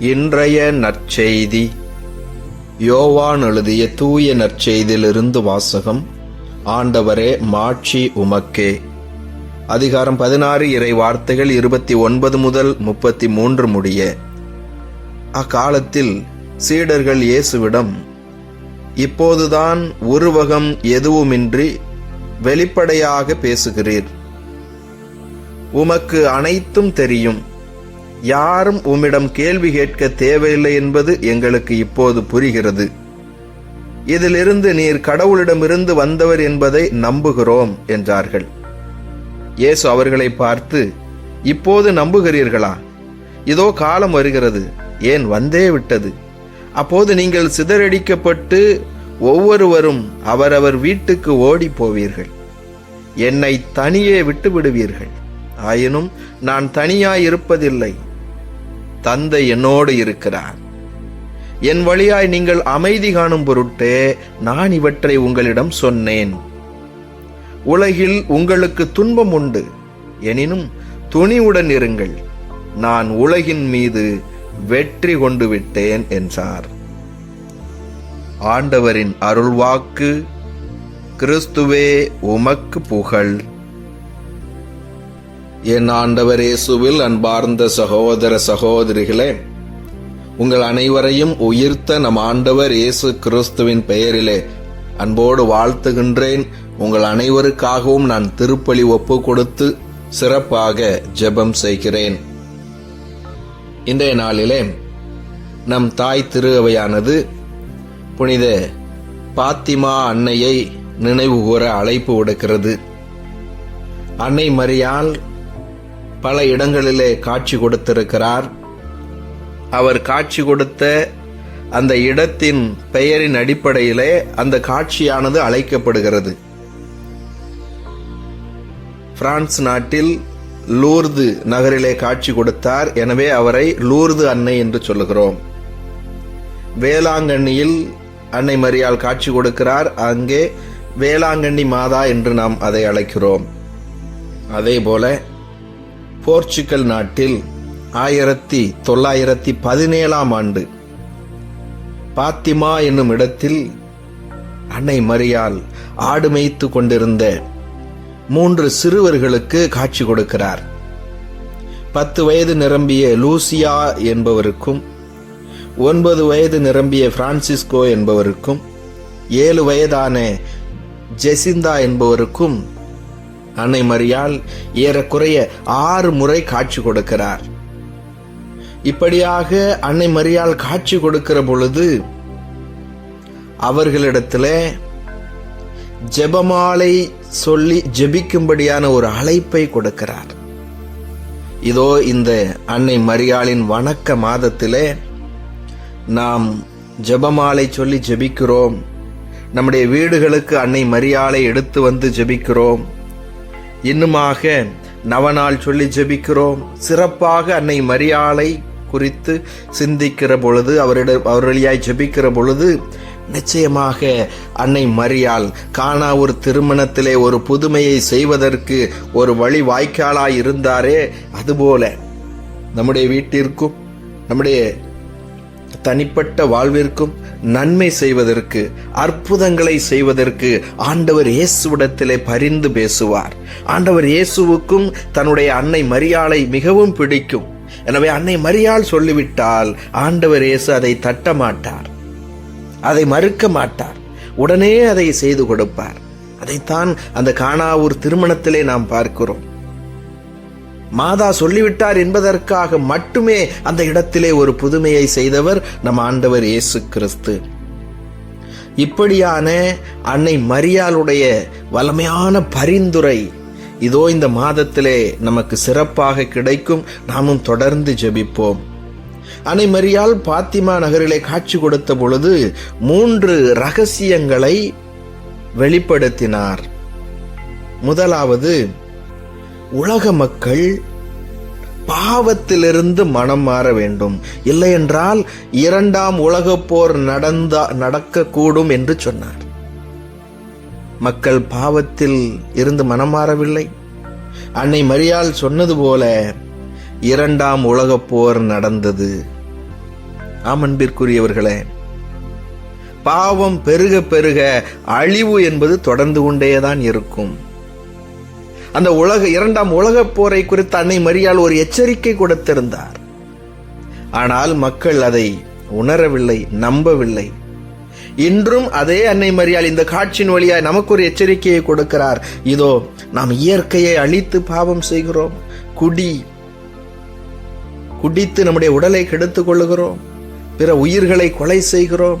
இன்றைய நற்செய்தி. யோவான் எழுதிய தூய நற்செய்தியிலிருந்து வாசகம். ஆண்டவரே மாட்சி உமக்கே. அதிகாரம் பதினாறு இறை வார்த்தைகள் இருபத்தி ஒன்பது முதல் முப்பத்தி மூன்று முடிய. அக்காலத்தில் சீடர்கள் இயேசுவிடம் இப்போதுதான் உருவகம் எதுவுமின்றி வெளிப்படையாக பேசுகிறீர். உமக்கு அனைத்தும் தெரியும். யாரும் உம்மிடம் கேள்வி கேட்க தேவையில்லை என்பது எங்களுக்கு இப்போது புரிகிறது. இதிலிருந்து நீர் கடவுளிடமிருந்து வந்தவர் என்பதை நம்புகிறோம் என்றார்கள். இயேசு அவர்களை பார்த்து இப்போது நம்புகிறீர்களா? இதோ காலம் வருகிறது ஏன் வந்தே விட்டது? அப்போது நீங்கள் சிதறடிக்கப்பட்டு ஒவ்வொருவரும் அவரவர் வீட்டுக்கு ஓடி போவீர்கள். என்னை தனியே விட்டு விடுவீர்கள் ஆயினும் நான் தனியாய் இருப்பதில்லை தந்தை என்னோடு இருக்கிறார். என் வழியாய் நீங்கள் அமைதி காணும் பொருட்டே நான் இவற்றை உங்களிடம் சொன்னேன். உலகில் உங்களுக்கு துன்பம் உண்டு. எனினும் துணிவுடன் இருங்கள். நான் உலகின் மீது வெற்றி கொண்டு விட்டேன் என்றார். ஆண்டவரின் அருள்வாக்கு கிறிஸ்துவே உமக்கு புகழ். என் ஆண்டவர் இயேசுவில் அன்பார்ந்த சகோதர சகோதரிகளே உங்கள் அனைவரையும் உயிர்த்த நம் ஆண்டவர் இயேசு கிறிஸ்துவின் பெயரிலே அன்போடு வாழ்த்துகின்றேன். உங்கள் அனைவருக்காகவும் நான் திருப்பலி ஒப்பு கொடுத்து சிறப்பாக ஜெபம் செய்கிறேன். இன்றைய நாளிலே நம் தாய் திரு அவையானது புனித பாத்திமா அன்னையை நினைவுகூர அழைப்பு விடுக்கிறது. அன்னை மரியால் பல இடங்களிலே காட்சி கொடுத்திருக்கிறார். அவர் காட்சி கொடுத்த அந்த இடத்தின் பெயரின் அடிப்படையிலே அந்த காட்சியானது அழைக்கப்படுகிறது. பிரான்ஸ் நாட்டில் லூர்து நகரிலே காட்சி கொடுத்தார். எனவே அவரை லூர்து அன்னை என்று சொல்லுகிறோம். வேளாங்கண்ணியில் அன்னை மரியால் காட்சி கொடுக்கிறார். அங்கே வேளாங்கண்ணி மாதா என்று நாம் அதை அழைக்கிறோம். அதே போல போர்ச்சுகல் நாட்டில் ஆயிரத்தி தொள்ளாயிரத்தி பதினேழாம் ஆண்டு பாத்திமா என்னும் இடத்தில் அன்னை மரியால் ஆடு மேய்த்து கொண்டிருந்த மூன்று சிறுவர்களுக்கு காட்சி கொடுக்கிறார். பத்து வயது நிரம்பிய லூசியா என்பவருக்கும் ஒன்பது வயது நிரம்பிய பிரான்சிஸ்கோ என்பவருக்கும் ஏழு வயதான ஜெசிந்தா என்பவருக்கும் அன்னை மரியால் ஏறக்குறைய ஆறு முறை காட்சி கொடுக்கிறார். இப்படியாக அன்னை மரியால் காட்சி கொடுக்கிற பொழுது அவர்களிடத்துல ஜெபமாலை சொல்லி ஜெபிக்கும்படியான ஒரு அழைப்பை கொடுக்கிறார். இதோ இந்த அன்னை மரியாளின் வணக்க மாதத்திலே நாம் ஜெபமாலை சொல்லி ஜெபிக்கிறோம். நம்முடைய வீடுகளுக்கு அன்னை மரியாளை எடுத்து வந்து ஜெபிக்கிறோம். இன்னுமாக நவநாள் சொல்லி ஜெபிக்கிறோம். சிறப்பாக அன்னை மரியாளை குறித்து சிந்திக்கிற பொழுது அவரிடம் அவர் வழியாய் ஜெபிக்கிற பொழுது நிச்சயமாக அன்னை மரியாள் காணா ஒரு திருமணத்திலே ஒரு புதுமையை செய்வதற்கு ஒரு வழி வாய்க்காலாய் இருந்தாரே அதுபோல. நம்முடைய வீட்டிற்கும் நம்முடைய தனிப்பட்ட வாழ்விற்கும் நன்மை செய்வதற்கு அற்புதங்களை செய்வதற்கு ஆண்டவர் இயேசுவிடத்திலே பரிந்து பேசுவார். ஆண்டவர் இயேசுவுக்கும் தன்னுடைய அன்னை மரியாளை மிகவும் பிடிக்கும். எனவே அன்னை மரியாள் சொல்லிவிட்டால் ஆண்டவர் இயேசு அதை தட்ட மாட்டார் அதை மறுக்க மாட்டார். உடனே அதை செய்து கொடுப்பார். அதைத்தான் அந்த காணாவூர் திருமணத்திலே நாம் பார்க்கிறோம். மாதா சொல்லிவிட்டார் என்பதற்காக மட்டுமே அந்த இடத்திலே ஒரு புதுமையை செய்தவர் நம் ஆண்டவர் இயேசு கிறிஸ்து. இப்படியான அன்னை மரியாளுடைய வலிமையான பரிந்துரை இதோ இந்த மாதத்திலே நமக்கு சிறப்பாக கிடைக்கும். நாமும் தொடர்ந்து ஜெபிப்போம். அன்னை மரியால் பாத்திமா நகரிலே காட்சி கொடுத்த பொழுது மூன்று ரகசியங்களை வெளிப்படுத்தினார். முதலாவது உலக மக்கள் பாவத்திலிருந்து மனம் மாற வேண்டும். இல்லையென்றால் இரண்டாம் உலகப் போர் நடந்தா நடக்கக்கூடும் என்று சொன்னார். மக்கள் பாவத்தில் இருந்து மனம் மாறவில்லை. அன்னை மரியாள் சொன்னது போல இரண்டாம் உலகப் போர் நடந்தது. ஆமன்பிற்குரியவர்களே பாவம் பெருக பெருக அழிவு என்பது தொடர்ந்து கொண்டேதான் இருக்கும். அந்த உலக இரண்டாம் உலகப் போரை குறித்து அன்னை மரியால் ஒரு எச்சரிக்கை கொடுத்திருந்தார். ஆனால் மக்கள் அதை உணரவில்லை நம்பவில்லை. இன்றும் அதே அன்னை மரியால் இந்த காட்சியின் வழியாய் நமக்கு ஒரு எச்சரிக்கையை கொடுக்கிறார். இதோ நாம் இயற்கையை அழித்து பாவம் செய்கிறோம். குடி குடித்து நம்முடைய உடலை கெடுத்துக் கொள்ளுகிறோம். பிற உயிர்களை கொலை செய்கிறோம்.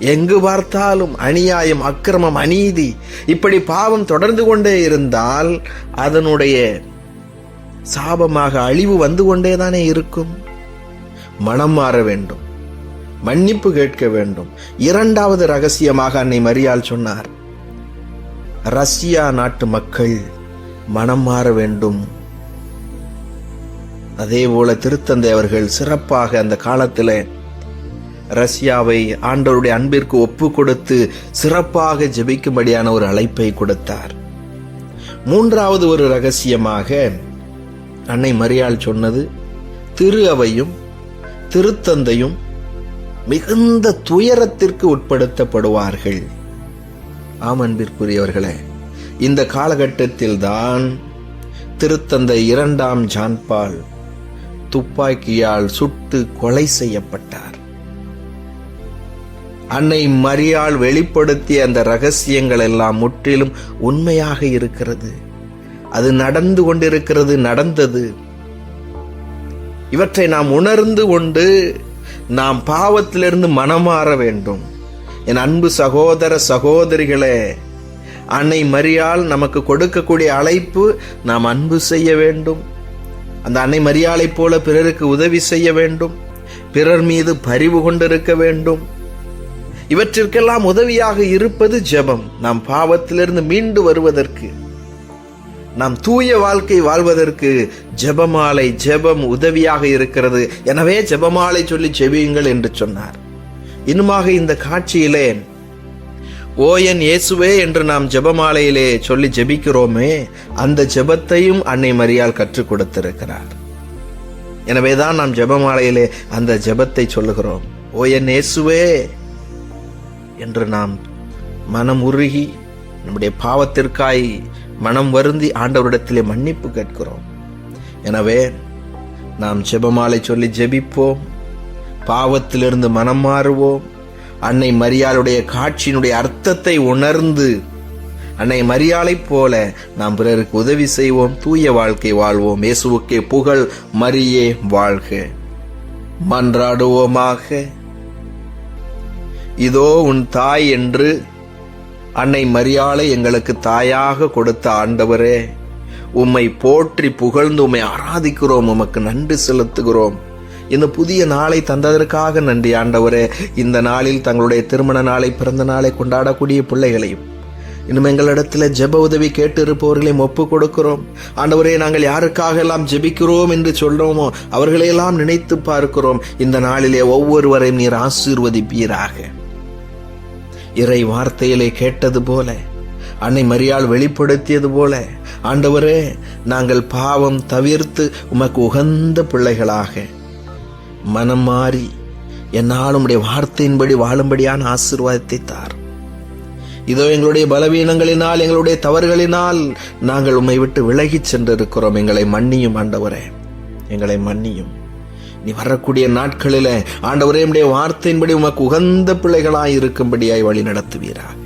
எங்கு பார்த்தாலும் அநியாயம் அக்கிரமம் அநீதி இப்படி பாவம் தொடர்ந்து கொண்டே இருந்தால் அதனுடைய சாபமாக அழிவு வந்து கொண்டே தானே இருக்கும்? மனம் மாற வேண்டும். மன்னிப்பு கேட்க வேண்டும். இரண்டாவது ரகசியமாக அன்னை மரியால் சொன்னார். ரஷ்யா நாட்டு மக்கள் மனம் மாற வேண்டும். அதே போல திருத்தந்தை அவர்கள் சிறப்பாக அந்த காலத்தில் ரஷ்யாவை ஆண்டவருடைய அன்பிற்கு ஒப்பு கொடுத்து சிறப்பாக ஜெபிக்கும்படியான ஒரு அழைப்பை கொடுத்தார். மூன்றாவது ஒரு ரகசியமாக அன்னை மரியாள் சொன்னது திரு அவையும் திருத்தந்தையும் மிகுந்த துயரத்திற்கு உட்படுத்தப்படுவார்கள். ஆம் அன்பிற்குரியவர்களே இந்த காலகட்டத்தில் தான் திருத்தந்தை இரண்டாம் ஜான்பால் துப்பாக்கியால் சுட்டு கொலை செய்யப்பட்டார். அன்னை மரியாள் வெளிப்படுத்திய அந்த ரகசியங்கள் எல்லாம் முற்றிலும் உண்மையாக இருக்கிறது. அது நடந்து கொண்டிருக்கிறது நடந்தது. இவற்றை நாம் உணர்ந்து கொண்டு நாம் பாவத்திலிருந்து மனமாற வேண்டும். என் அன்பு சகோதர சகோதரிகளே அன்னை மரியாள் நமக்கு கொடுக்கக்கூடிய அழைப்பு நாம் அன்பு செய்ய வேண்டும். அந்த அன்னை மரியாளைப் போல பிறருக்கு உதவி செய்ய வேண்டும். பிறர் மீது பரிவு கொண்டிருக்க வேண்டும். இவற்றிற்கெல்லாம் உதவியாக இருப்பது ஜெபம். நாம் பாவத்திலிருந்து மீண்டு வருவதற்கு நாம் தூய வாழ்க்கை வாழ்வதற்கு ஜெபமாலை ஜெபம் உதவியாக இருக்கிறது. எனவே ஜெபமாலை சொல்லி ஜெபியுங்கள் என்று சொன்னார். இன்னுமாக இந்த காட்சியிலே ஓயன் இயேசுவே என்று நாம் ஜெபமாலையிலே சொல்லி ஜெபிக்கிறோமே அந்த ஜெபத்தையும் அன்னை மரியால் கற்றுக் கொடுத்திருக்கிறார். எனவேதான் நாம் ஜெபமாலையிலே அந்த ஜெபத்தை சொல்லுகிறோம். ஓயன் இயேசுவே என்று நாம் மனம் உருகி நம்முடைய பாவத்திற்காய் மனம் வருந்தி ஆண்டவரிடத்திலே மன்னிப்பு கேட்கிறோம். எனவே நாம் ஜெபமாலை சொல்லி ஜெபிப்போம். பாவத்திலிருந்து மனம் மாறுவோம். அன்னை மரியாளுடைய காட்சியினுடைய அர்த்தத்தை உணர்ந்து அன்னை மரியாளைப் போல நாம் பிறருக்கு உதவி செய்வோம். தூய வாழ்க்கை வாழ்வோம். இயேசுவுக்கே புகழ் மரியே வாழ்க. மன்றாடுவோமாக. இதோ உன் தாய் என்று அன்னை மரியாளை எங்களுக்கு தாயாக கொடுத்த ஆண்டவரே உம்மை போற்றி புகழ்ந்து உம்மை ஆராதிக்கிறோம் உமக்கு நன்றி செலுத்துகிறோம். இந்த புதிய நாளை தந்ததற்காக நன்றி ஆண்டவரே. இந்த நாளில் தங்களுடைய திருமண நாளை பிறந்த நாளை கொண்டாடக்கூடிய பிள்ளைகளையும் இன்னும் எங்களிடத்தில் ஜெப உதவி கேட்டு இருப்பவர்களையும் ஒப்பு கொடுக்கிறோம். ஆண்டவரே நாங்கள் யாருக்காக எல்லாம் ஜெபிக்கிறோம் என்று சொல்றோமோ அவர்களையெல்லாம் நினைத்து பார்க்கிறோம். இந்த நாளிலே ஒவ்வொருவரையும் நீர் ஆசீர்வதிப்பீராக. இறை வார்த்தையிலே கேட்டது போல அன்னை மரியாள் வெளிப்படுத்தியது போல ஆண்டவரே நாங்கள் பாவம் தவிர்த்து உமக்கு உகந்த பிள்ளைகளாக. மனம் மாறி என்னால் உம்முடைய வார்த்தையின்படி வாழும்படியான ஆசீர்வாதத்தை தார். இதோ எங்களுடைய பலவீனங்களினால் எங்களுடைய தவறுகளினால் நாங்கள் உம்மை விட்டு விலகிச் சென்றிருக்கிறோம். எங்களை மன்னியும் ஆண்டவரே. எங்களை மன்னியும். நீ வரக்கூடிய நாட்களில் ஆண்டவரே உடைய வார்த்தையின்படி உமக்கு உகந்த பிள்ளைகளாய் இருக்கும்படியாய் வழி நடத்துவீராக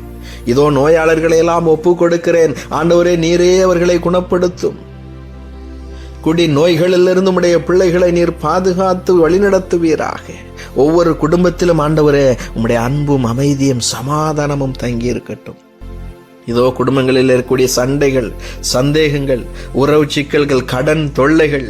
இதோ நோயாளர்களை எல்லாம் ஒப்பு கொடுக்கிறேன். ஆண்டவரே நீரே அவர்களை குணப்படுத்தும். குடி நோய்களிலிருந்து உடைய பிள்ளைகளை நீர் பாதுகாத்து வழிநடத்துவீராக ஒவ்வொரு குடும்பத்திலும் ஆண்டவரே உம்முடைய அன்பும் அமைதியும் சமாதானமும் தங்கி இருக்கட்டும் இதோ குடும்பங்களில் இருக்கக்கூடிய சண்டைகள் சந்தேகங்கள் உறவு சிக்கல்கள் கடன் தொல்லைகள்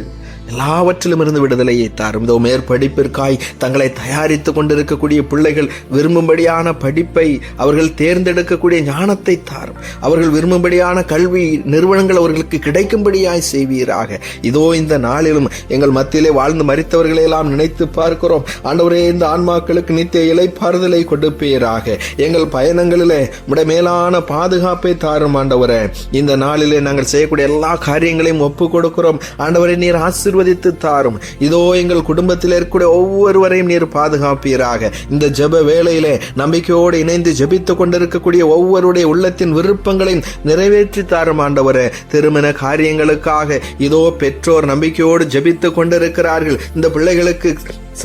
எல்லாவற்றிலும் இருந்து விடுதலையை தாரும். இதோ மேற்படிப்பிற்காய் தங்களை தயாரித்து கொண்டிருக்கக்கூடிய பிள்ளைகள் விரும்பும்படியான படிப்பை அவர்கள் தேர்ந்தெடுக்கக்கூடிய ஞானத்தை தாரும். அவர்கள் விரும்பும்படியான கல்வி நிறுவனங்கள் அவர்களுக்கு கிடைக்கும்படியாய் செய்வீராக. இதோ இந்த நாளிலும் எங்கள் மத்தியிலே வாழ்ந்து மறித்தவர்களை எல்லாம் நினைத்து பார்க்கிறோம். ஆண்டவரே இந்த ஆன்மாக்களுக்கு நித்திய இலைப்பாறுதலை கொடுப்பீராக. எங்கள் பயணங்களிலே உடைய மேலான பாதுகாப்பை தாரும் ஆண்டவரே. இந்த நாளிலே நாங்கள் செய்யக்கூடிய எல்லா காரியங்களையும் ஒப்பு கொடுக்கிறோம். ஆண்டவரே நீர் ஆசிர் ஆசிர்வதித்து தாரும். இதோ எங்கள் குடும்பத்தில் இருக்கக்கூடிய ஒவ்வொருவரையும் நீர் பாதுகாப்பீராக. இந்த ஜெப வேளையிலே நம்பிக்கையோடு இணைந்து ஜெபித்துக் கொண்டிருக்கக்கூடிய ஒவ்வொருடைய உள்ளத்தின் விருப்பங்களையும் நிறைவேற்றி தாரும் ஆண்டவரே. திருமண காரியங்களுக்காக இதோ பெற்றோர் நம்பிக்கையோடு ஜெபித்துக் கொண்டிருக்கிறார்கள். இந்த பிள்ளைகளுக்கு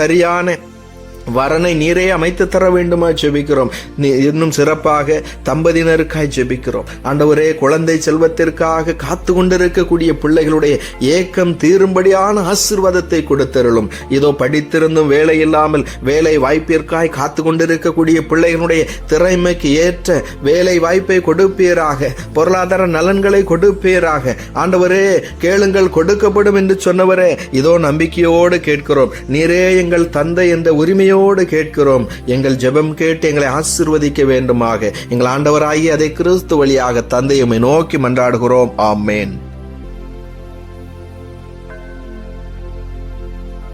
சரியான வரனை நீரே அமைத்து தர வேண்டுமா ஜெபிக்கிறோம். நீ- இன்னும் சிறப்பாக தம்பதியினருக்காய் ஜெபிக்கிறோம். ஆண்டவரே குழந்தை செல்வத்திற்காக காத்து கொண்டிருக்கக்கூடிய பிள்ளைகளுடைய ஏக்கம் தீரும்படியான ஆசிர்வாதத்தை கொடுத்தருளும். இதோ படித்திருந்தும் வேலை இல்லாமல் வேலை வாய்ப்பிற்காய் காத்து கொண்டிருக்கக்கூடிய பிள்ளைகளுடைய திறமைக்கு ஏற்ற வேலை வாய்ப்பை கொடுப்பீராக. பொருளாதார நலன்களை கொடுப்பீராக. ஆண்டவரே கேளுங்கள் கொடுக்கப்படும் என்று சொன்னவரே இதோ நம்பிக்கையோடு கேட்கிறோம். நீரே எங்கள் தந்தை என்ற உரிமையோடு கேட்கிறோம். எங்கள் ஜெபம் கேட்டு எங்களை ஆசிர்வதிக்க வேண்டுமாக. எங்கள் ஆண்டவராகி அதை கிறிஸ்து வழியாக தந்தையுமை நோக்கி மன்றாடுகிறோம். ஆமேன்.